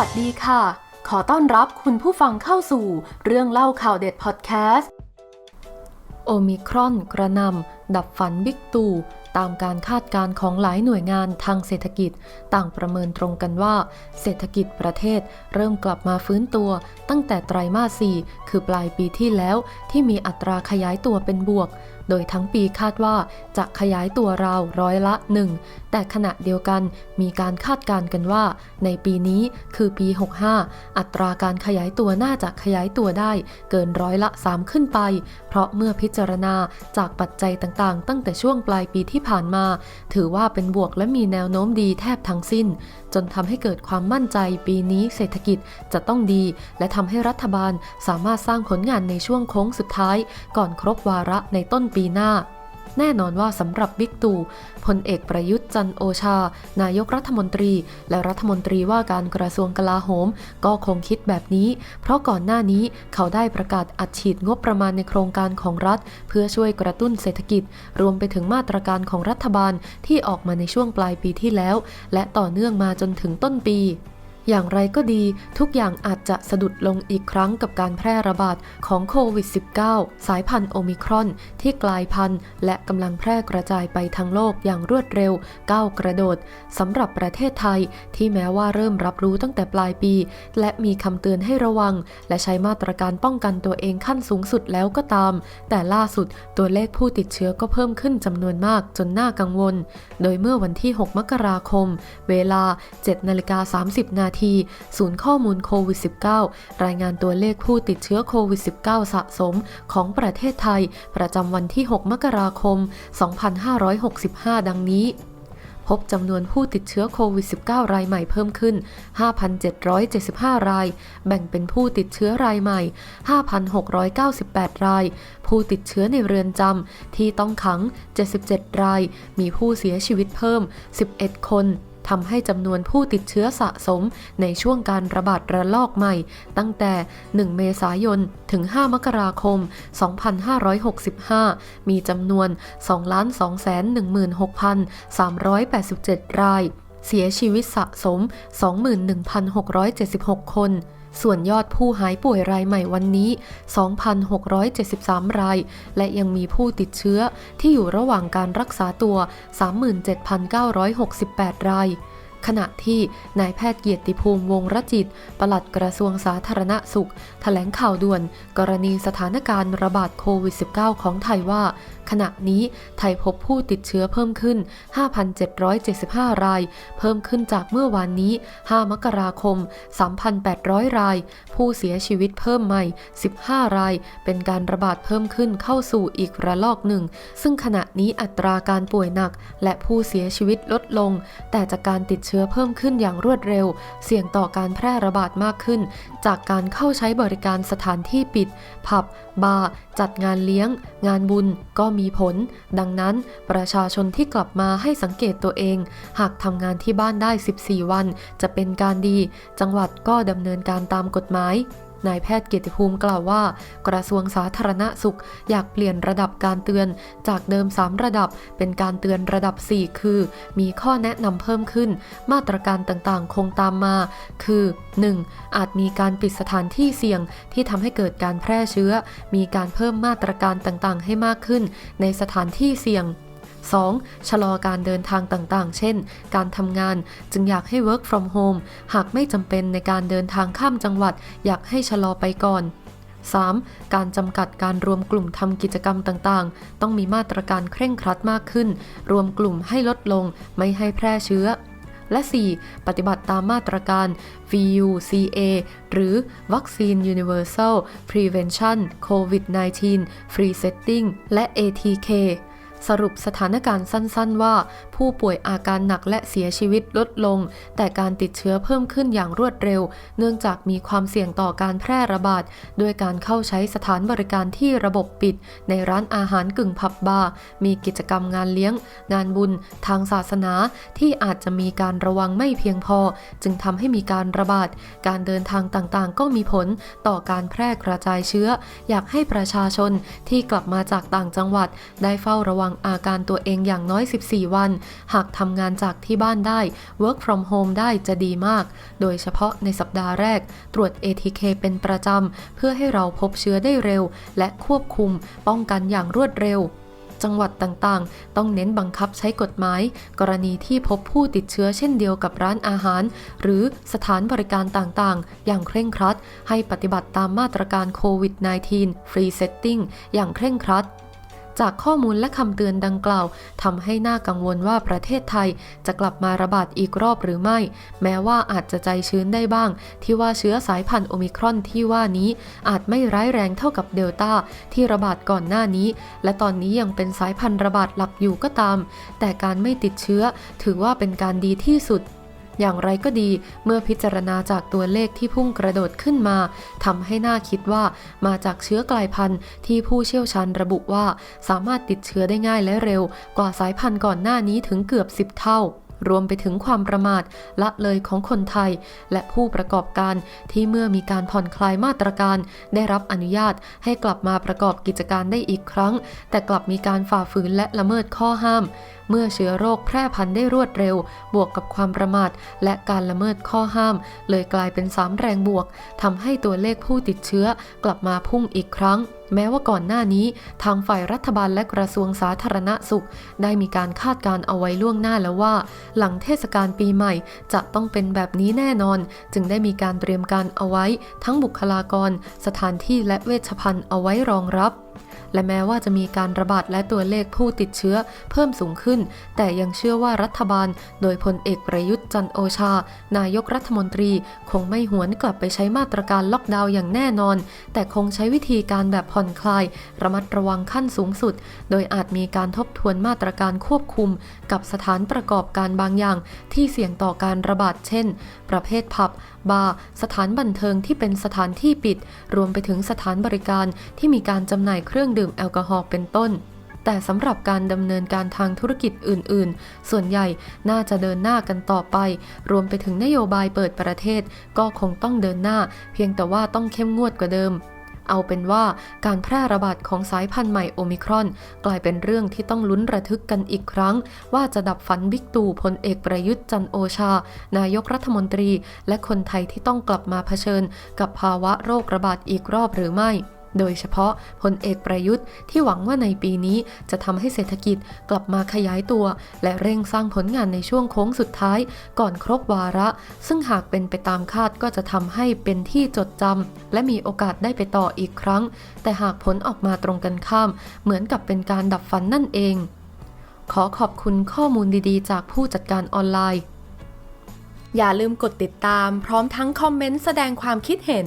วัสดีค่ะ ขอต้อนรับคุณผู้ฟังเข้าสู่เรื่องเล่าข่าวเด็ดพอดแคสต์ โอมิครอนกระนำดับฝันบิ๊กตู่ ตามการคาดการณ์ของหลายหน่วยงานทางเศรษฐกิจ ต่างประเมินตรงกันว่า เศรษฐกิจประเทศเริ่มกลับมาฟื้นตัว ตั้งแต่ไตรมาส 4 คือปลายปีที่แล้วที่มีอัตราขยายตัวเป็นบวก โดยทั้งปีคาดว่าจะขยายตัวราวร้อยละหนึ่งแต่ขณะเดียวกันมีการคาดการณ์กันว่า ในปีนี้คือปี 65 อัตราการขยายตัวน่าจะขยายตัวได้ เกินร้อยละ 3 ขึ้นไป เพราะเมื่อพิจารณาจากปัจจัยต่างๆ ตั้งแต่ช่วงปลายปีที่ผ่านมา ถือว่าเป็นบวกและมีแนวโน้มดีแทบทั้งสิ้น จนทำให้เกิดความมั่นใจปีนี้เศรษฐกิจจะต้องดี และทำให้รัฐบาลสามารถสร้างผลงานในช่วงโค้งสุดท้าย ก่อนครบวาระในต้นปีหน้า แน่นอนว่าสำหรับบิ๊กตู่พลเอกประยุทธ์จันโอชา นายกรัฐมนตรี และรัฐมนตรีว่าการกระทรวงกลาโหม ก็คงคิดแบบนี้ เพราะก่อนหน้านี้เขาได้ประกาศอัดฉีดงบประมาณในโครงการของรัฐ เพื่อช่วยกระตุ้นเศรษฐกิจ รวมไปถึงมาตรการของรัฐบาลที่ออกมาในช่วงปลายปีที่แล้ว และต่อเนื่องมาจนถึงต้นปี อย่างไรก็ดี ทุกอย่างอาจจะสะดุดลงอีกครั้งกับการแพร่ระบาดของโควิด -19 สายพันธุ์โอมิครอน ที่กลายพันธุ์ และกำลังแพร่กระจายไปทั้งโลกอย่างรวดเร็วก้าวกระโดดสำหรับประเทศไทย ที่แม้ว่าเริ่มรับรู้ตั้งแต่ปลายปี และมีคำเตือนให้ระวัง และใช้มาตรการป้องกันตัวเองขั้นสูงสุดแล้วก็ตาม แต่ล่าสุดตัวเลขผู้ติดเชื้อก็เพิ่มขึ้นจำนวนมากจนน่ากังวล โดยเมื่อวันที่ 6 มกราคม เวลา7นาฬิกา30นาทีศูนย์ข้อมูลโควิด -19 รายงานตัวเลขผู้ติดเชื้อโควิด -19 สะสมของประเทศไทย ประจำวันที่ 6 มกราคม 2565 ดังนี้พบจำนวนผู้ติดเชื้อโควิด -19 รายใหม่เพิ่มขึ้น 5,775 ราย แบ่งเป็นผู้ติดเชื้อรายใหม่ 5,698 ราย ผู้ติดเชื้อในเรือนจำที่ต้องขัง 77 ราย มีผู้เสียชีวิตเพิ่ม 11 คน ทำให้จำนวนผู้ติดเชื้อสะสมในช่วงการระบาดระลอกใหม่ ตั้งแต่ 1 เมษายน ถึง 5 มกราคม 2565 มีจำนวน 2,216,387 ราย เสียชีวิตสะสม 21,676 คน ส่วนยอดผู้หายป่วยรายใหม่วันนี้ 2,673 ราย และยังมีผู้ติดเชื้อที่อยู่ระหว่างการรักษาตัว 37,968 รายขณะที่นายแพทย์เกียรติภูมิวงรจิต ปลัดกระทรวงสาธารณสุขแถลงข่าวด่วน กรณีสถานการณ์ระบาดโควิด -19 ของไทยว่าขณะนี้ไทยพบผู้ติดเชื้อเพิ่มขึ้น 5,775 ราย เพิ่มขึ้นจากเมื่อวานนี้ 5 มกราคม 3,800 ราย ผู้เสียชีวิตเพิ่มใหม่ 15 ราย เป็นการระบาดเพิ่มขึ้นเข้าสู่อีกระลอกหนึ่ง ซึ่งขณะนี้อัตราการป่วยหนัก และผู้เสียชีวิตลดลง แต่จากการติดเชื้อเพิ่มขึ้นอย่างรวดเร็ว เสี่ยงต่อการแพร่ระบาดมากขึ้น จากการเข้าใช้บริการสถานที่ปิด ผับ บาร์ จัดงานเลี้ยง งานบุญ ก็มีผล ดังนั้นประชาชนที่กลับมาให้สังเกตตัวเอง หากทำงานที่บ้านได้ 14 วัน จะเป็นการดี จังหวัดก็ดำเนินการตามกฎหมาย นายแพทย์เกียรติภูมิกล่าวว่า กระทรวงสาธารณสุข อยากเปลี่ยนระดับการเตือนจากเดิม 3 ระดับ เป็นการเตือนระดับ 4 คือ มีข้อแนะนำเพิ่มขึ้น มาตรการต่างๆ คงตามมา คือ 1. อาจมีการปิดสถานที่เสี่ยงที่ทำให้เกิดการแพร่เชื้อ มีการเพิ่มมาตรการต่างๆ ให้มากขึ้น ในสถานที่เสี่ยง 2. ชะลอการเดินทางต่างๆ เช่น การทำงานจึงอยากให้ work from home หากไม่จำเป็นในการเดินทางข้ามจังหวัด อยากให้ชะลอไปก่อน 3. การจำกัดการรวมกลุ่มทำกิจกรรมต่างๆ ต้องมีมาตรการเคร่งครัดมากขึ้น รวมกลุ่มให้ลดลง ไม่ให้แพร่เชื้อ และ 4. ปฏิบัติตามมาตรการ VUCA หรือ Vaccine Universal Prevention COVID-19 Free Setting และ ATK สรุปสถานการณ์สั้นๆ ว่า ผู้ป่วยอาการหนักและเสียชีวิตลดลง แต่การติดเชื้อเพิ่มขึ้นอย่างรวดเร็ว เนื่องจากมีความเสี่ยงต่อการแพร่ระบาดด้วยการเข้าใช้สถานบริการที่ระบบปิด ในร้านอาหารกึ่งผับบาร์มีกิจกรรมงานเลี้ยง งานบุญ ทางศาสนาที่อาจจะมีการระวังไม่เพียงพอ จึงทำให้มีการระบาด การเดินทางต่างๆ ก็มีผลต่อการแพร่กระจายเชื้อ อยากให้ประชาชนที่กลับมาจากต่างจังหวัด ได้เฝ้าระวังอาการตัวเองอย่างน้อย 14 วัน หากทำงานจากที่บ้านได้ work from home ได้จะดีมาก โดยเฉพาะในสัปดาห์แรก ตรวจ ATK เป็นประจำ เพื่อให้เราพบเชื้อได้เร็ว และควบคุม ป้องกันอย่างรวดเร็วจังหวัดต่างๆ ต้องเน้นบังคับใช้กฎหมาย กรณีที่พบผู้ติดเชื้อเช่นเดียวกับร้านอาหาร หรือสถานบริการต่างๆ อย่างเคร่งครัด ให้ปฏิบัติตามมาตรการโควิด -19 Free Setting อย่างเคร่งครัด จากข้อมูลและคำเตือนดังกล่าวทำให้น่ากังวลว่าประเทศไทยจะกลับมาระบาดอีกรอบหรือไม่ แม้ว่าอาจจะใจชื้นได้บ้าง ที่ว่าเชื้อสายพันธุ์โอมิครอนที่ว่านี้ อาจไม่ร้ายแรงเท่ากับเดลต้าที่ระบาดก่อนหน้านี้ และตอนนี้ยังเป็นสายพันธุ์ระบาดหลักอยู่ก็ตาม แต่การไม่ติดเชื้อถือว่าเป็นการดีที่สุด อย่างไรก็ดีเมื่อพิจารณาจากตัวเลขที่พุ่งกระโดดขึ้นมาทำให้น่าคิดว่ามาจากเชื้อกลายพันธุ์ที่ผู้เชี่ยวชาญระบุว่าสามารถติดเชื้อได้ง่ายและเร็ว กว่าสายพันธุ์ก่อนหน้านี้ถึงเกือบ 10 เท่ารวมไปถึงความประมาทละเลยของคนไทย และผู้ประกอบการที่เมื่อมีการผ่อนคลายมาตรการ ได้รับอนุญาตให้กลับมาประกอบกิจการได้อีกครั้ง แต่กลับมีการฝ่าฝืนและละเมิดข้อห้ามเมื่อเชื้อโรคแพร่พันธุ์ได้รวดเร็ว บวกกับความประมาท และการละเมิดข้อห้าม เลยกลายเป็นสามแรงบวกทำให้ตัวเลขผู้ติดเชื้อกลับมาพุ่งอีกครั้งแม้ว่าก่อนหน้านี้ทางฝ่ายรัฐบาลและกระทรวงสาธารณสุข ได้มีการคาดการ์เอาไว้ล่วงหน้าแล้วว่า หลังเทศกาลปีใหม่จะต้องเป็นแบบนี้แน่นอน จึงได้มีการเตรียมการเอาไว้ ทั้งบุคลากร สถานที่และเวชภัณฑ์เอาไว้รองรับ และแม้ว่าจะมีการระบาดและตัวเลขผู้ติดเชื้อเพิ่มสูงขึ้น แต่ยังเชื่อว่ารัฐบาล โดยพลเอกประยุทธ์จันโอชา นายกรัฐมนตรี คงไม่หวนกลับไปใช้มาตรการล็อกดาวน์อย่างแน่นอน แต่คงใช้วิธีการแบบผ่อนคลาย ระมัดระวังขั้นสูงสุด โดยอาจมีการทบทวนมาตรการควบคุม กับสถานประกอบการบางอย่าง ที่เสี่ยงต่อการระบาดเช่น ประเภทผับ บาร์ สถานบันเทิงที่เป็นสถานที่ปิด รวมไปถึงสถานบริการที่มีการจำหน่ายเครื่องดื่มแอลกอฮอล์เป็นต้น แต่สำหรับการดำเนินการทางธุรกิจอื่น ๆ ส่วนใหญ่น่าจะเดินหน้ากันต่อไป รวมไปถึงนโยบายเปิดประเทศ ก็คงต้องเดินหน้า เพียงแต่ว่าต้องเข้มงวดกว่าเดิม เอาเป็นว่าการแพร่ระบาดของสายพันธุ์ใหม่โอมิครอน กลายเป็นเรื่องที่ต้องลุ้นระทึกกันอีกครั้ง ว่าจะดับฝันบิ๊กตู่พลเอกประยุทธ์จันโอชา นายกรัฐมนตรี และคนไทยที่ต้องกลับมาเผชิญ กับภาวะโรคระบาดอีกรอบหรือไม่ โดยเฉพาะพลเอกประยุทธ์ที่หวังว่าในปีนี้จะทำให้เศรษฐกิจกลับมาขยายตัว และเร่งสร้างผลงานในช่วงโค้งสุดท้าย ก่อนครบวาระ ซึ่งหากเป็นไปตามคาดก็จะทำให้เป็นที่จดจำและมีโอกาสได้ไปต่ออีกครั้ง แต่หากผลออกมาตรงกันข้าม เหมือนกับเป็นการดับฝันนั่นเอง ขอขอบคุณข้อมูลดีๆ จากผู้จัดการออนไลน์ อย่าลืมกดติดตาม พร้อมทั้งคอมเมนต์แสดงความคิดเห็น